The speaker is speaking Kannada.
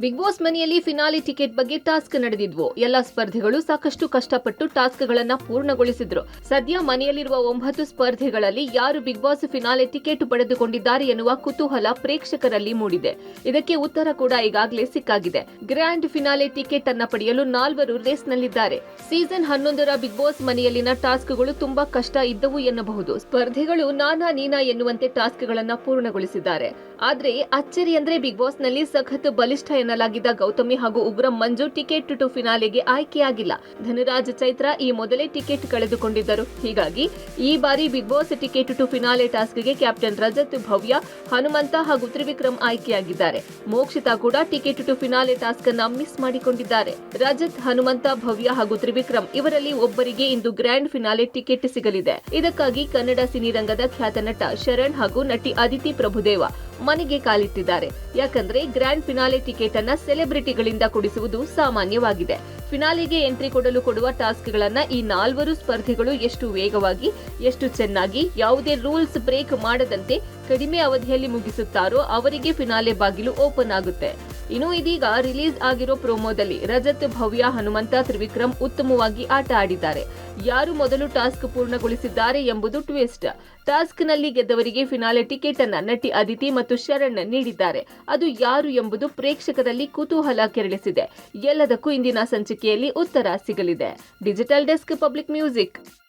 ಬಿಗ್ ಬಾಸ್ ಮನೆಯಲ್ಲಿ ಫಿನಾಲಿ ಟಿಕೆಟ್ ಬಗ್ಗೆ ಟಾಸ್ಕ್ ನಡೆದಿದ್ವು. ಎಲ್ಲ ಸ್ಪರ್ಧಿಗಳು ಸಾಕಷ್ಟು ಕಷ್ಟಪಟ್ಟು ಟಾಸ್ಕ್ ಗಳನ್ನ ಪೂರ್ಣಗೊಳಿಸಿದ್ರು. ಸದ್ಯ ಮನೆಯಲ್ಲಿರುವ ಒಂಬತ್ತು ಸ್ಪರ್ಧಿಗಳಲ್ಲಿ ಯಾರು ಬಿಗ್ ಬಾಸ್ ಫಿನಾಲೆ ಟಿಕೆಟ್ ಪಡೆದುಕೊಂಡಿದ್ದಾರೆ ಎನ್ನುವ ಕುತೂಹಲ ಪ್ರೇಕ್ಷಕರಲ್ಲಿ ಮೂಡಿದೆ. ಇದಕ್ಕೆ ಉತ್ತರ ಕೂಡ ಈಗಾಗಲೇ ಸಿಕ್ಕಾಗಿದೆ. ಗ್ರ್ಯಾಂಡ್ ಫಿನಾಲೆ ಟಿಕೆಟ್ ಅನ್ನ ಪಡೆಯಲು ನಾಲ್ವರು ರೇಸ್ನಲ್ಲಿದ್ದಾರೆ. ಸೀಸನ್ ಹನ್ನೊಂದರ ಬಿಗ್ ಬಾಸ್ ಮನೆಯಲ್ಲಿನ ಟಾಸ್ಕ್ಗಳು ತುಂಬಾ ಕಷ್ಟ ಇದ್ದವು ಎನ್ನಬಹುದು. ಸ್ಪರ್ಧಿಗಳು ನಾನಾ ನೀನಾ ಎನ್ನುವಂತೆ ಟಾಸ್ಕ್ಗಳನ್ನ ಪೂರ್ಣಗೊಳಿಸಿದ್ದಾರೆ. ಆದ್ರೆ ಅಚ್ಚರಿ ಅಂದ್ರೆ ಬಿಗ್ ಬಾಸ್ನಲ್ಲಿ ಸಖತ್ ಬಲಿಷ್ಠ ಎನ್ನಲಾಗಿದ್ದ ಗೌತಮಿ ಹಾಗೂ ಉಗ್ರ ಮಂಜು ಟಿಕೆಟ್ ಟು ಫಿನಾಲೆಗೆ ಆಯ್ಕೆಯಾಗಿಲ್ಲ. ಧನರಾಜ್ ಚೈತ್ರ ಈ ಮೊದಲೇ ಟಿಕೆಟ್ ಕಳೆದುಕೊಂಡಿದ್ದರು. ಹೀಗಾಗಿ ಈ ಬಾರಿ Bigg Boss ticket to finale ಟಾಸ್ಕ್ಗೆ captain Rajat Bhavya, Hanumantha ಹಾಗೂ ತ್ರಿವಿಕ್ರಮ್ ಆಯ್ಕೆಯಾಗಿದ್ದಾರೆ. ಮೋಕ್ಷಿತಾ ಕೂಡ ಟಿಕೆಟ್ ಟು ಫಿನಾಲೆ ಟಾಸ್ಕ್ ಅನ್ನ ಮಿಸ್ ಮಾಡಿಕೊಂಡಿದ್ದಾರೆ. ರಜತ್, ಹನುಮಂತ, ಭವ್ಯ ಹಾಗೂ ತ್ರಿವಿಕ್ರಮ್ ಇವರಲ್ಲಿ ಒಬ್ಬರಿಗೆ ಇಂದು ಗ್ರ್ಯಾಂಡ್ ಫಿನಾಲೆ ಟಿಕೆಟ್ ಸಿಗಲಿದೆ. ಇದಕ್ಕಾಗಿ ಕನ್ನಡ ಸಿನಿರಂಗದ ಖ್ಯಾತ ನಟ ಶರಣ್ ಹಾಗೂ ನಟಿ ಅದಿತಿ ಪ್ರಭುದೇವ ಮನೆಗೆ ಕಾಲಿಟ್ಟಿದ್ದಾರೆ. ಯಾಕಂದ್ರೆ ಗ್ರ್ಯಾಂಡ್ ಫಿನಾಲೆ ಟಿಕೆಟ್ ಅನ್ನ ಸೆಲೆಬ್ರಿಟಿಗಳಿಂದ ಕೊಡಿಸುವುದು ಸಾಮಾನ್ಯವಾಗಿದೆ. ಫಿನಾಲಿಗೆ ಎಂಟ್ರಿ ಕೊಡಲು ಕೊಡುವ ಟಾಸ್ಕ್ಗಳನ್ನ ಈ ನಾಲ್ವರು ಸ್ಪರ್ಧಿಗಳು ಎಷ್ಟು ವೇಗವಾಗಿ, ಎಷ್ಟು ಚೆನ್ನಾಗಿ, ಯಾವುದೇ ರೂಲ್ಸ್ ಬ್ರೇಕ್ ಮಾಡದಂತೆ ಕಡಿಮೆ ಅವಧಿಯಲ್ಲಿ ಮುಗಿಸುತ್ತಾರೋ ಅವರಿಗೆ ಫಿನಾಲೆ ಬಾಗಿಲು ಓಪನ್ ಆಗುತ್ತೆ. ಇನ್ನು ಇದೀಗ ರಿಲೀಸ್ ಆಗಿರೋ ಪ್ರೋಮೋದಲ್ಲಿ ರಜತ್, ಭವ್ಯ, ಹನುಮಂತ, ತ್ರಿವಿಕ್ರಮ್ ಉತ್ತಮವಾಗಿ ಆಟ ಆಡಿದ್ದಾರೆ. ಯಾರು ಮೊದಲು ಟಾಸ್ಕ್ ಪೂರ್ಣಗೊಳಿಸಿದ್ದಾರೆ ಎಂಬುದು ಟ್ವಿಸ್ಟ್. ಟಾಸ್ಕ್ನಲ್ಲಿ ಗೆದ್ದವರಿಗೆ ಫಿನಾಲೆ ಟಿಕೆಟ್ ಅನ್ನ ನಟಿ ಅದಿತಿ ಮತ್ತು ಶರಣ್ ನೀಡಿದ್ದಾರೆ. ಅದು ಯಾರು ಎಂಬುದು ಪ್ರೇಕ್ಷಕರಲ್ಲಿ ಕುತೂಹಲ ಕೆರಳಿಸಿದೆ. ಎಲ್ಲದಕ್ಕೂ ಇಂದಿನ ಸಂಚಿಕೆಯಲ್ಲಿ ಉತ್ತರ ಸಿಗಲಿದೆ. Digital desk public music.